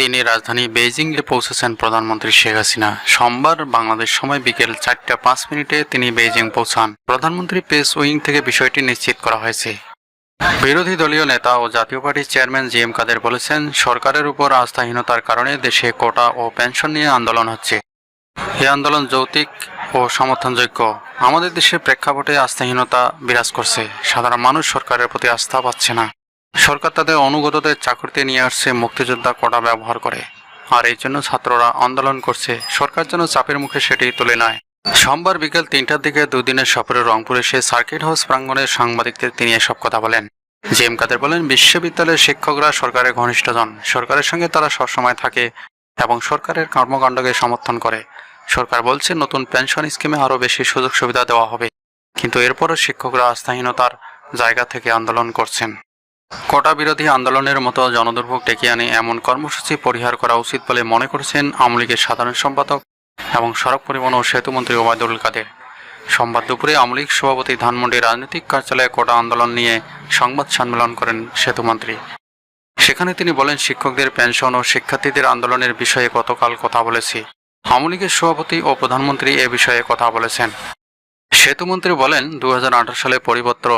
চীনের রাজধানী বেইজিংয়ে পৌঁছেছেন প্রধানমন্ত্রী শেখ হাসিনা। সোমবার বাংলাদেশ সময় বিকেল চারটা পাঁচ মিনিটে তিনি বেইজিং পৌঁছান। প্রধানমন্ত্রী পেস উইং থেকে বিষয়টি নিশ্চিত করা হয়েছে। বিরোধী দলীয় নেতা ও জাতীয় পার্টির চেয়ারম্যান জি এম কাদের বলেছেন, সরকারের উপর আস্থাহীনতার কারণে দেশে কোটা ও পেনশন নিয়ে আন্দোলন হচ্ছে। এই আন্দোলন যৌতিক ও সমর্থনযোগ্য। আমাদের দেশের প্রেক্ষাপটে আস্থাহীনতা বিরাজ করছে। সাধারণ মানুষ সরকারের প্রতি আস্থা পাচ্ছে না। সরকার তাদের অনুগতদের চাকরিতে নিয়ে আসছে মুক্তিযোদ্ধা কটা ব্যবহার করে। আর এই জন্য ছাত্ররা আন্দোলন করছে। সরকার যেন চাপের মুখে সেটি তুলে নেয়। সোমবার বিকেল তিনটার দিকে দুদিনের সফরে রংপুর এসে সার্কিট হাউস প্রাঙ্গণে সাংবাদিকদের তিনি এসব কথা বলেন। জে এম কাদের বলেন, বিশ্ববিদ্যালয়ের শিক্ষকরা সরকারের ঘনিষ্ঠজন। সরকারের সঙ্গে তারা সবসময় থাকে এবং সরকারের কর্মকাণ্ডকে সমর্থন করে। সরকার বলছে, নতুন পেনশন স্কিমে আরও বেশি সুযোগ সুবিধা দেওয়া হবে। কিন্তু এরপরও শিক্ষকরা আস্থাহীনতার জায়গা থেকে আন্দোলন করছেন। কোটা বিরোধী আন্দোলনের মতো জনদুর্ভোগ ডেকে আনে এমন কর্মসূচি পরিহার করা উচিত বলে মনে করেছেন আওয়ামী লীগের সাধারণ সম্পাদক এবং সড়ক পরিবহন ও সেতুমন্ত্রী ওবায়দুল কাদের। সোমবার দুপুরে আওয়ামী লীগ সভাপতি ধানমন্ডি রাজনৈতিক কার্যালয়ে কোটা আন্দোলন নিয়ে সংবাদ সম্মেলন করেন সেতুমন্ত্রী সেখানে তিনি বলেন, শিক্ষকদের পেনশন ও শিক্ষার্থীদের আন্দোলনের বিষয়ে গতকাল কথা বলেছি। আওয়ামী লীগের সভাপতি ও প্রধানমন্ত্রী এ বিষয়ে কথা বলেছেন। সেতুমন্ত্রী বলেন দু হাজার আঠারো সালে পরিপত্র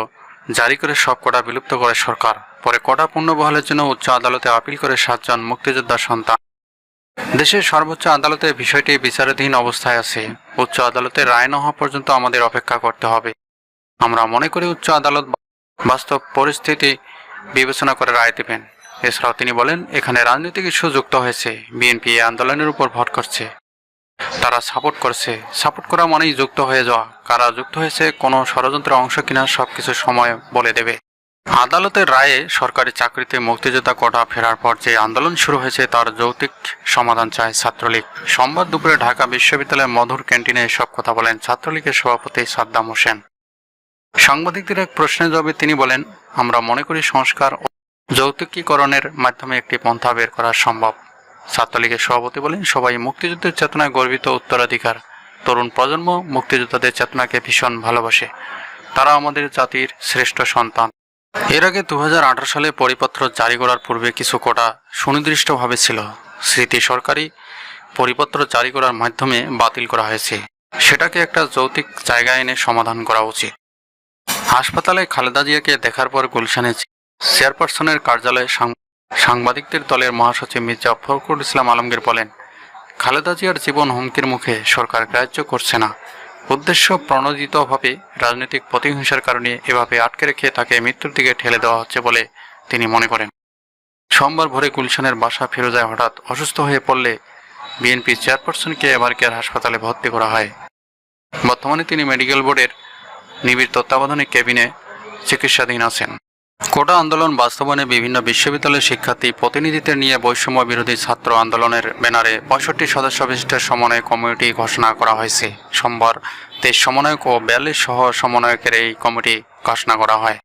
জারি করে সব কোটা বিলুপ্ত করে সরকার। পরে কোটা পুনর্বহালের জন্য উচ্চ আদালতে আপিল করে সাতজন মুক্তিযোদ্ধার সন্তান। দেশের সর্বোচ্চ আদালতে বিষয়টি বিচারাধীন অবস্থায় আছে। উচ্চ আদালতে রায় না হওয়া পর্যন্ত আমাদের অপেক্ষা করতে হবে। আমরা মনে করি উচ্চ আদালত বাস্তব পরিস্থিতি বিবেচনা করে রায় দেবেন। এছাড়াও তিনি বলেন, এখানে রাজনৈতিক ইস্যু যুক্ত হয়েছে। বিএনপি এই আন্দোলনের উপর ভোট করছে। তারা সাপোর্ট করছে। সাপোর্ট করা মানেই যুক্ত হয়ে যাওয়া। কারা যুক্ত হয়েছে, কোনো ষড়যন্ত্রের অংশ কিনা সবকিছু সময় বলে দেবে। আদালতের রায়ে সরকারি চাকরিতে মুক্তিযোদ্ধা কোটা ফেরার পর যে আন্দোলন শুরু হয়েছে তার যৌক্তিক সমাধান চায় ছাত্রলীগ। সোমবার দুপুরে ঢাকা বিশ্ববিদ্যালয়ের মধুর ক্যান্টিনে এসব কথা বলেন ছাত্রলীগের সভাপতি সাদ্দাম হোসেন। সাংবাদিকদের এক প্রশ্নের জবাবে তিনি বলেন, আমরা মনে করি সংস্কার ও যৌতুকীকরণের মাধ্যমে একটি পন্থা বের করা সম্ভব। ছাত্রলীগের সভাপতি বলেন, সবাই মুক্তিযুদ্ধের চেতনায় গর্বিত উত্তরাধিকার। তরুণ প্রজন্ম মুক্তিযোদ্ধাদের চেতনাকে ভীষণ ভালোবাসে। তারা আমাদের জাতির শ্রেষ্ঠ সন্তান। এর আগে দু হাজার আঠারো সালে পরিপত্র জারি করার পূর্বে কিছু কোটা সুনির্দিষ্টভাবে ছিল। স্মৃতি সরকারি পরিপত্র জারি করার মাধ্যমে বাতিল করা হয়েছে। সেটাকে একটা যৌতিক জায়গায় এনে সমাধান করা উচিত। হাসপাতালে খালেদা জিয়াকে দেখার পর গুলশানে চেয়ারপারসনের কার্যালয়ে সাংবাদিকদের দলের মহাসচিব মির্জা ফখরুল ইসলাম আলমগীর বলেন, খালেদা জিয়ার জীবন হুমকির মুখে সরকার গ্রাহ্য করছে না। উদ্দেশ্য প্রণোদিতভাবে রাজনৈতিক প্রতিহিংসার কারণে এভাবে আটকে রেখে তাকে মৃত্যুর দিকে ঠেলে দেওয়া হচ্ছে বলে তিনি মনে করেন। সোমবার ভোরে গুলশানের বাসা ফিরোজায় হঠাৎ অসুস্থ হয়ে পড়লে বিএনপি চেয়ারপারসনকে এবার কেয়ার হাসপাতালে ভর্তি করা হয়। বর্তমানে তিনি মেডিকেল বোর্ডের নিবিড় তত্ত্বাবধানে কেবিনে চিকিৎসাধীন আছেন। কোটা আন্দোলন বাস্তবায়নে বিভিন্ন বিশ্ববিদ্যালয়ের শিক্ষার্থী প্রতিনিধিদের নিয়ে বৈষম্য বিরোধী ছাত্র আন্দোলনের ব্যানারে পঁয়ষট্টি সদস্য বিশিষ্ট সমন্বয় কমিটি ঘোষণা করা হয়েছে। সোমবার তেইশ সমন্বয়ক ও বিয়াল্লিশ সহ সমন্বয়কের এই কমিটি ঘোষণা করা হয়।